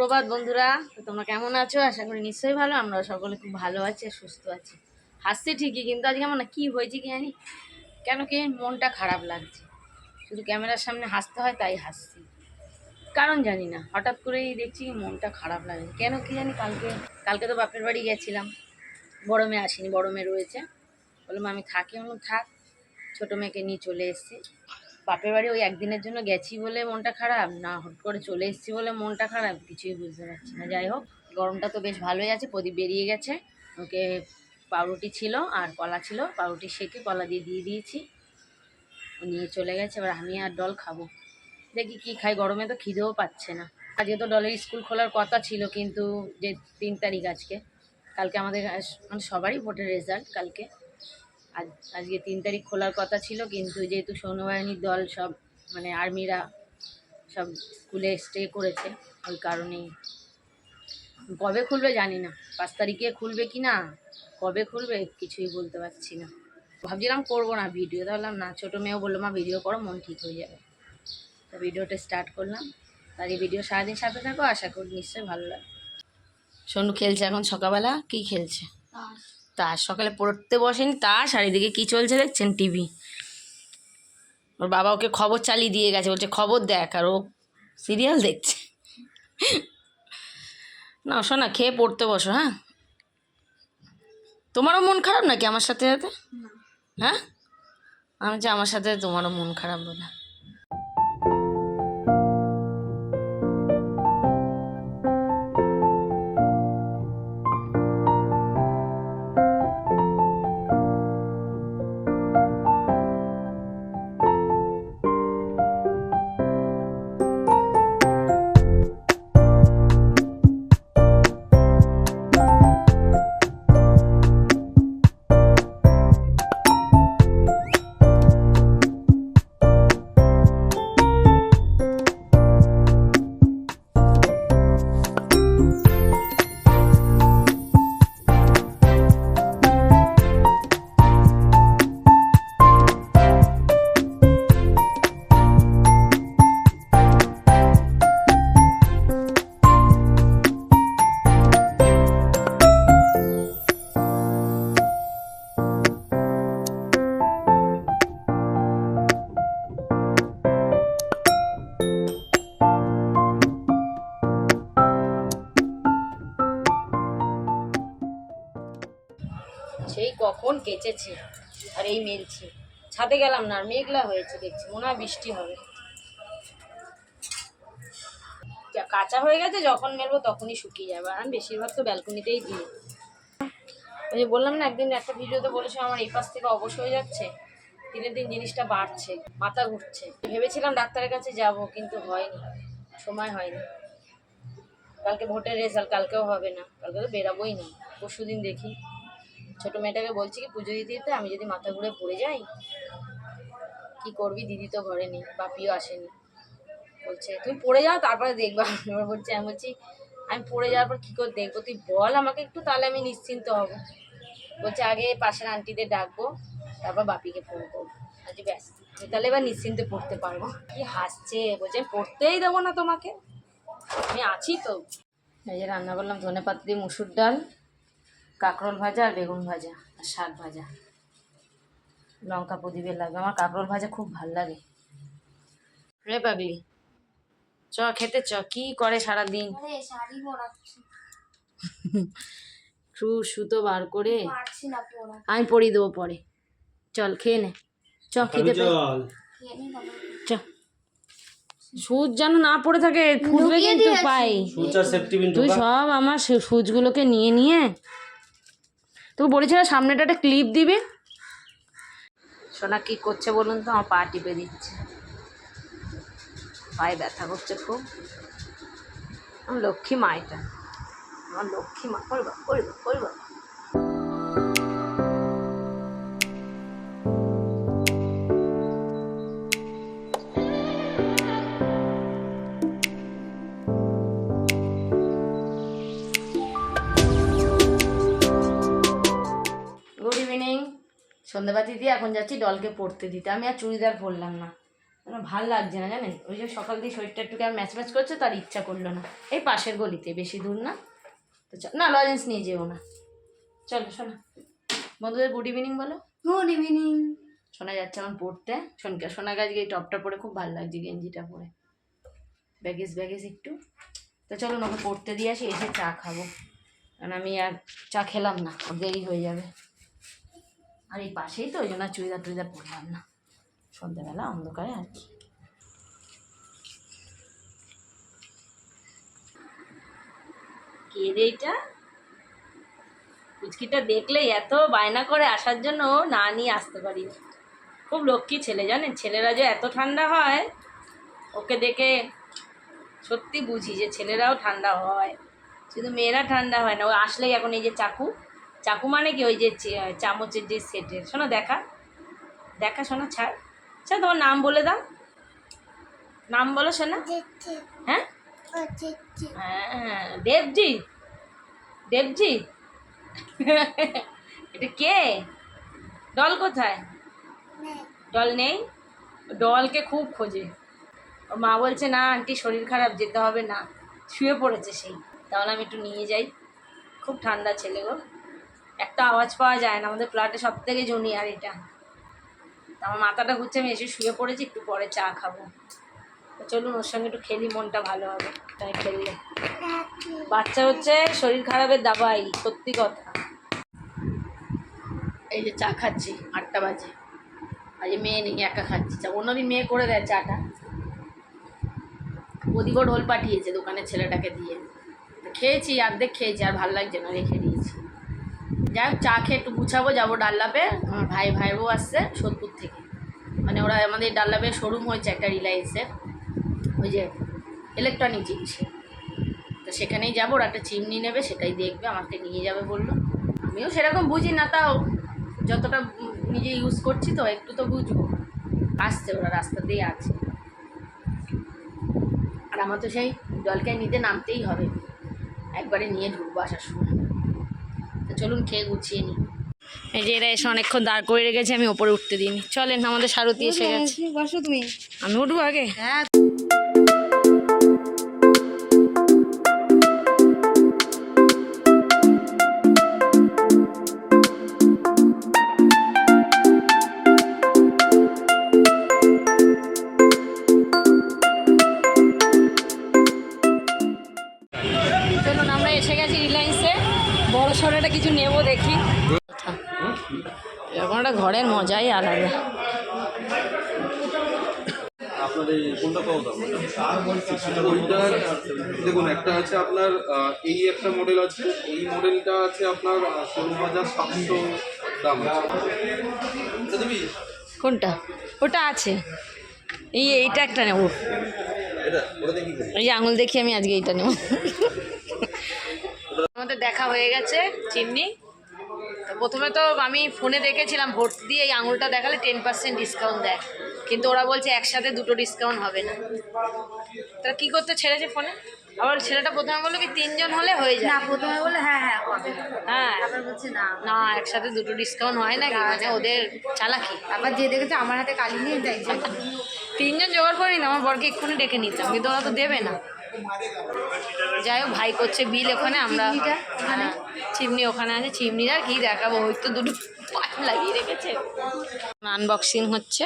সুপ্রভাত বন্ধুরা তো তোমরা কেমন আছো? আশা করি নিশ্চয়ই ভালো। আমরা সকলে খুব ভালো আছি আর সুস্থ আছি। হাসছি ঠিকই কিন্তু আজকে আমার না কী হয়েছে কি জানি? কেন কি মনটা খারাপ লাগছে। শুধু ক্যামেরার সামনে হাসতে হয় তাই হাসছি। কারণ জানি না হঠাৎ করেই দেখছি মনটা খারাপ লাগে কেন কি জানি কালকে কালকে তো বাপের বাড়ি গেছিলাম। বড় মেয়ে আসেনি বড় মেয়ে রয়েছে। বললাম আমি থাকি বললাম, থাক। ছোটো মেয়েকে নিয়ে চলে এসেছি। বাপের বাড়ি ওই একদিনের জন্য গেছি বলে মনটা খারাপ? না, হুট করে চলে এসেছি বলে মনটা খারাপ? কিছুই বুঝতে পারছি না। যাই হোক, গরমটা তো বেশ ভালোই আছে, প্রদীপ বেরিয়ে গেছে। ওকে পাউরুটি ছিল আর কলা ছিল। পাউরুটি সেকে কলা দিয়ে দিয়ে দিয়েছি। ও নিয়ে চলে গেছে। এবার আমি আর ডল খাব। দেখি কি খাই। গরমে তো খিদেও পাচ্ছে না। আজকে তো ডলের স্কুল খোলার কথা ছিল কিন্তু যে তিন তারিখ আজকে। কালকে আমাদের মানে সবারই ভোটের রেজাল্ট কালকে। আজ, আজকে তিন তারিখ খোলার কথা ছিল, কিন্তু যেহেতু সৈন্যবাহিনীর দল সব মানে আর্মিরা সব স্কুলে স্টে করেছে, ওই কারণেই। কবে খুলবে জানি না। পাঁচ তারিখে খুলবে কি না? কবে খুলবে কিছুই বলতে পারছি না। ভাবছিলাম করব না ভিডিও তাহলে না, ছোটো মেয়েও বলল, মা, ভিডিও করো, মন ঠিক হয়ে যাবে। তো ভিডিওটা স্টার্ট করলাম। তার এই ভিডিও সারাদিন সাথে থাকো, আশা করি নিশ্চয়ই ভালো লাগে সোনু খেলছে এখন সকালবেলা? কি খেলছে? তাস সকালে পড়তে বসেনি তাস আর এদিকে কী চলছে দেখছেন টিভি ওর বাবা ওকে খবর চালিয়ে দিয়ে গেছে বলছে খবর দেখ আর ও সিরিয়াল দেখছে। না শোনা খেয়ে পড়তে বসো হ্যাঁ? তোমারও মন খারাপ নাকি আমার সাথে সাথে? হ্যাঁ? আমি যে আমার সাথে তোমারও মন খারাপ বলে কখন কেচেছে আর এই মেলছে। ছাদে গেলাম না, আর মেঘলা হয়েছে দেখছি, মনে হয় বৃষ্টি হবে। কাঁচা হয়ে গেছে, যখন মেলবো তখনই শুকিয়ে যাবে। আর আমি বেশিরভাগ তো ব্যালকনিতেই দিই। ওই যে বললাম না, একদিন একটা ভিডিওতে বলেছে আমার এই পাশ থেকে অবশ হয়ে যাচ্ছে, দিনের দিন জিনিসটা বাড়ছে, মাথা ঘুরছে। ভেবেছিলাম ডাক্তারের কাছে যাব, কিন্তু হয়নি, সময় হয়নি। কালকে ভোটের রেজাল্ট কালকেও হবে না, কালকে তো বেরাবোই না পরশু দিন দেখি। ছোটো মেয়েটাকে বলছি কি, পুজো দিতে দিতে আমি যদি মাথা ঘুরে পড়ে যাই, কি করবি? দিদি তো ঘরে নেই, বাপিও আসেনি। বলছে, তুমি পড়ে যাও, তারপরে দেখবা। এবার বলছে, আমি বলছি, আমি পড়ে যাওয়ার পর কী করে দেখব? তুই বল আমাকে একটু, তাহলে আমি নিশ্চিন্ত হব। বলছে, আগে পাশের আন্টিদের ডাকবো, তারপর বাপিকে ফোন করব। আজকে ব্যাস, আমি তাহলে এবার নিশ্চিন্তে পড়তে পারব। কি হাসছে, বলছে, আমি পড়তেই দেবো না তোমাকে। আমি আছি তো। এই যে রান্না করলাম ধনে পাতা দিয়ে মুসুর ডাল। কাঁকরোল ভাজা আর বেগুন ভাজা আর শাক ভাজা। লঙ্কা প্রদীপের লাগবে আমার কাঁকরোল ভাজা খুব ভালো লাগে। রে পাগলি চ খেতে চ। কি করে সারাদিন? আরে শাড়ি পরাচ্ছি। শু সুতো বার করে। আমি পরিয়ে দেবো পরে। চল খেয়ে নে। চ খেতে। চ। সুচ যেন না পড়ে থাকে। ফুটবে কিন্তু পাই। সুচার সেফটি পিন তুই সব আমার সু- সুচগুলোকে নিয়ে নিয়ে তোকে না, সামনেটা একটা ক্লিপ দিবে। সোনা কি করছে বলুন তো? আমার পা টিপে দিচ্ছে। পায়ে ব্যথা করছে খুব। আমার লক্ষ্মী মা এটা। আমার লক্ষ্মী মা করবা করবা করবা গুড ইভিনিং। সন্ধ্যাবাতি দিয়ে এখন যাচ্ছি ডলকে পড়তে দিতে। আমি আর চুড়িদার পরলাম না। আমার ভালো লাগছে না জানেন? ওই যে সকাল দিয়ে শরীরটা একটু কেমন ম্যাচ ম্যাচ করছে তার ইচ্ছা করল না। এই পাশের গলিতে বেশি দূর না। তো না লজেন্স নিয়ে যেও না। চলো শোনা। বন্ধুদের গুড ইভিনিং বলো। Good evening. শোনা যাচ্ছে আমার পড়তে। শোনকে শোনা গাছ এই টপটা পরে খুব ভালো লাগছে গেঞ্জিটা পরে। ব্যাগেজ ব্যাগেজ একটু। তো চলো ওকে পড়তে দিয়ে আসি এসে চা খাব। কারণ আমি আর চা খেলাম না দেরি হয়ে যাবে। আর এই পাশেই তো, ওই জন্য চুড়িদার টুড়িদার পরলাম না। সন্ধ্যেবেলা অন্ধকারে আর কি। কে রে এটা? দেখলে এত বায়না করে আসার জন্য না নিয়ে আসতে পারি। খুব লক্ষ্মী ছেলে, জানেন? ছেলেরা যে এত ঠান্ডা হয়, ওকে দেখে সত্যি বুঝি যে ছেলেরাও ঠান্ডা হয়। শুধু মেয়েরা ঠান্ডা হয় না, ও আসলেই এখন এই যে চাকু চাকু মানে কি? ওই যে চামচের যে সেটের শোনো, দেখা। দেখা, শোনো, ছাড়। আচ্ছা তোমার নাম বলে দাও। নাম বলো, শোনা। হ্যাঁ? হ্যাঁ দেবজি দেবজিৎ? এটা কে? ডল কোথায়? ডল নেই? ডলকে খুব খোঁজে। ওর মা বলছে, না, আন্টি, শরীর খারাপ, যেতে হবে না। শুয়ে পড়েছে সেই। তাহলে আমি একটু নিয়ে যাই। খুব ঠান্ডা ছেলে গো। একটা আওয়াজ পাওয়া যায় না, আমাদের ফ্ল্যাটে সব থেকে জুনিয়র এটা আমার মাথাটা ঘুরছে, আমি এসে শুয়ে পড়েছি, একটু পরে চা খাব। চলুন, ওর সঙ্গে একটু খেলি, মনটা ভালো হবে। তাই খেললে। বাচ্চা হচ্ছে শরীর খারাপের দাবাই, সত্যি কথা। এই যে চা খাচ্ছি, আটটা বাজে। আজ মেয়ে নেই, একা খাচ্ছি। চা অন্যদিন মেয়ে করে দেয় চাটা। ওদিকেও ঢোল পাঠিয়েছে দোকানের ছেলেটাকে দিয়ে। খেয়েছি, অর্ধেক খেয়েছি, আর ভালো লাগছে না রেখে দিয়েছি যাই হোক, চা খেয়ে একটু গুছাবো, যাব ডাল্লাপে আমার ভাই, ভাইবো আসছে সোদপুর থেকে। মানে ওরা আমাদের ডাল্লাপে শোরুম হয়েছে একটা রিলায়েন্সের। ওই যে ইলেকট্রনিক জিনিসের তো সেখানেই যাব, ওরা একটা চিমনি নেবে, সেটাই দেখবে, আমাকে নিয়ে যাবে বলল। আমিও সেরকম বুঝি না তাও। যতটা নিজে ইউজ করছি তো, একটু তো বুঝব। আসছে ওরা রাস্তা দিয়ে আছে। আর আমার তো সেই জলকে নিতে নামতেই হবে। একবারে নিয়ে ঢুকবো আসার সময়। চলুন খেয়ে গুছিয়ে নিই। এই যে এরা এসে অনেকক্ষণ দাঁড় করে রেখেছে আমি ওপরে উঠতে দিইনি। চলেন আমাদের সারতি এসে গেছে। বসো তুমি। আমি উঠবো আগে? হ্যাঁ ঘরের মজাই আলাদা। আপনার এই কোনটা পাওয়া দাম ওইটার দেখুন একটা আছে আপনার এই একটা মডেল আছে এই মডেলটা আছে আপনার ষোলো হাজার সাতশো দাম দিবি? কোনটা? ওটা আছে। এই এইটা একটা নেব। এই আঙুল দেখি আমি আজকে এইটা নেব। আমাদের দেখা হয়ে গেছে চিমনি। প্রথমে তো আমি ফোনে দেখেছিলাম ভোট দিয়ে এই আঙুলটা দেখালে টেন পার্সেন্ট ডিসকাউন্ট দেয়। কিন্তু ওরা বলছে একসাথে দুটো ডিসকাউন্ট হবে না। তারা কী করতে ছেড়েছে ফোনে? আবার ছেলেটা প্রথমে বলল কি তিনজন হলে হয়ে যায়। না প্রথমে বলে হ্যাঁ হ্যাঁ হ্যাঁ। বলছে না। না একসাথে দুটো ডিসকাউন্ট হয় না মানে ওদের চালাকি। আবার যে দেখেছে আমার হাতে কালি নিয়ে যাই তিনজন জোগাড় করে নিন আমার বরকে এক্ষুনি ডেকে নিতাম কিন্তু ওরা তো দেবে না। যাই হোক ভাই করছে বিল ওখানে আমরা? হ্যাঁ, চিমনি ওখানে আছে। চিমনিটা কি দেখাবো ওই তো দুটো লাগিয়ে রেখেছে। আনবক্সিং হচ্ছে।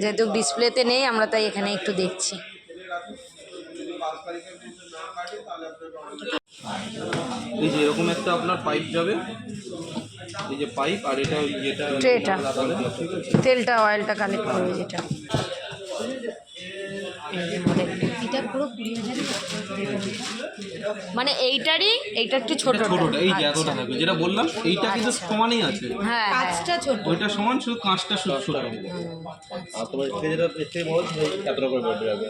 যেহেতু ডিসপ্লেতে নেই আমরা তাই এখানে একটু দেখছি। এই যে এরকম একটা আপনার পাইপ যাবে। এই যে পাইপ আর এটা তেলটা অয়েলটা কালেক্ট করবে যেটা। এই যে পুরো কুড়ি হাজার মানে এইটারই এইটা একটু ছোটটা ছোটটা এই যে এতটা থাকবে যেটা বললাম এইটা কিন্তু আচ্ছা। সমানই আছে। হ্যাঁ হ্যাঁ। কাজটা ছোট। ওইটা সমান শুধু কাঁচটা শুধু ছোট আর তোমার থেকে যেটা এর বড় সেই করে বেড়ে যাবে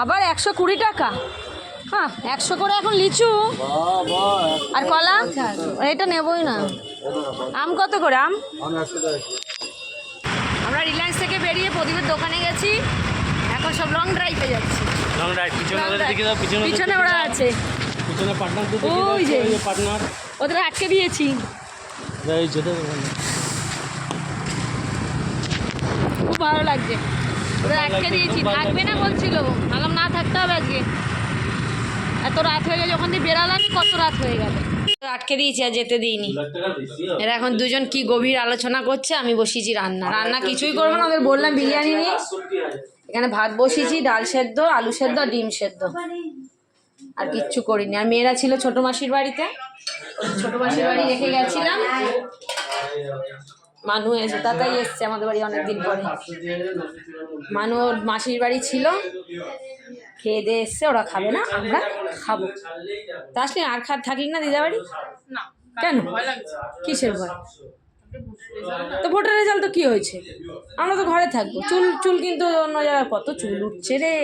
আবার একশো কুড়ি টাকা? হ্যাঁ একশো করে এখন লিচু। আর কলা? এটা নেবই না। আম কত করে আম? আমরা রিলায়েন্স থেকে বেরিয়ে প্রদীপের দোকানে গেছি। এখন সব লং ড্রাইভে যাচ্ছি। লং রাইড পিছনে ওদের দিকে দাও পিছনে পিছনে ওরা আছে। পিছনে পার্টনার দুটো ওই যে পার্টনার ওদের আটকে দিয়েছি। এই যেতে খুব ভালো লাগছে। ওদের আটকে দিয়েছি। থাকবে না বলছিল। ভাবলাম না থাকতে হবে আজকে। এত রাত হয়ে গেছে ওখান দিয়ে বেরালাম কত রাত হয়ে গেল। আটকে দিয়েছি আর যেতে দিইনি। এরা এখন দুজন কি গভীর আলোচনা করছে আমি বসিয়েছি রান্না। রান্না কিছুই করব না ওদের বললাম বিরিয়ানি নিয়ে। এখানে ভাত বসিয়েছি ডাল সেদ্ধ আলু সেদ্ধ ডিম সেদ্ধ। আর কিচ্ছু করিনি। আর মেয়েরা ছিল ছোট মাসির বাড়িতে। ছোট মাসির বাড়ি রেখে গেছিলাম। মানু এসে তাতাই এসছে আমাদের বাড়ি অনেকদিন পরে। মানু ওর মাসির বাড়ি ছিল। খেয়ে দিয়ে এসছে ওরা খাবে না আমরা খাব। তা আসলে আর খা থাকলি না দিদা বাড়ি কেন? কিসের ভয়? তো ভোটার রেজাল্ট তো কি হয়েছে? আমরা তো ঘরে থাকব। চুল চুল কিন্তু অন্য জায়গায় কত চুল উঠছে রে।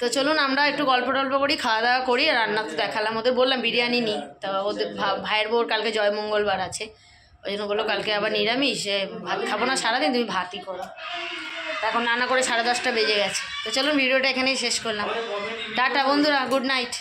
তো চলুন, আমরা একটু গল্প টল্প করি, খাওয়া দাওয়া করি রান্না তো দেখালাম। ওদের বললাম বিরিয়ানি নিই তো ওদের ভাইয়ের বউর কালকে জয় মঙ্গলবার আছে। ওই জন্য বলল কালকে আবার নিরামিষ ভাত খাব না সারাদিন, তুমি ভাতই করো। এখন রান্না করে সাড়ে দশটা বেজে গেছে। তো চলুন, ভিডিওটা এখানেই শেষ করলাম। টাটা বন্ধুরা, গুড নাইট।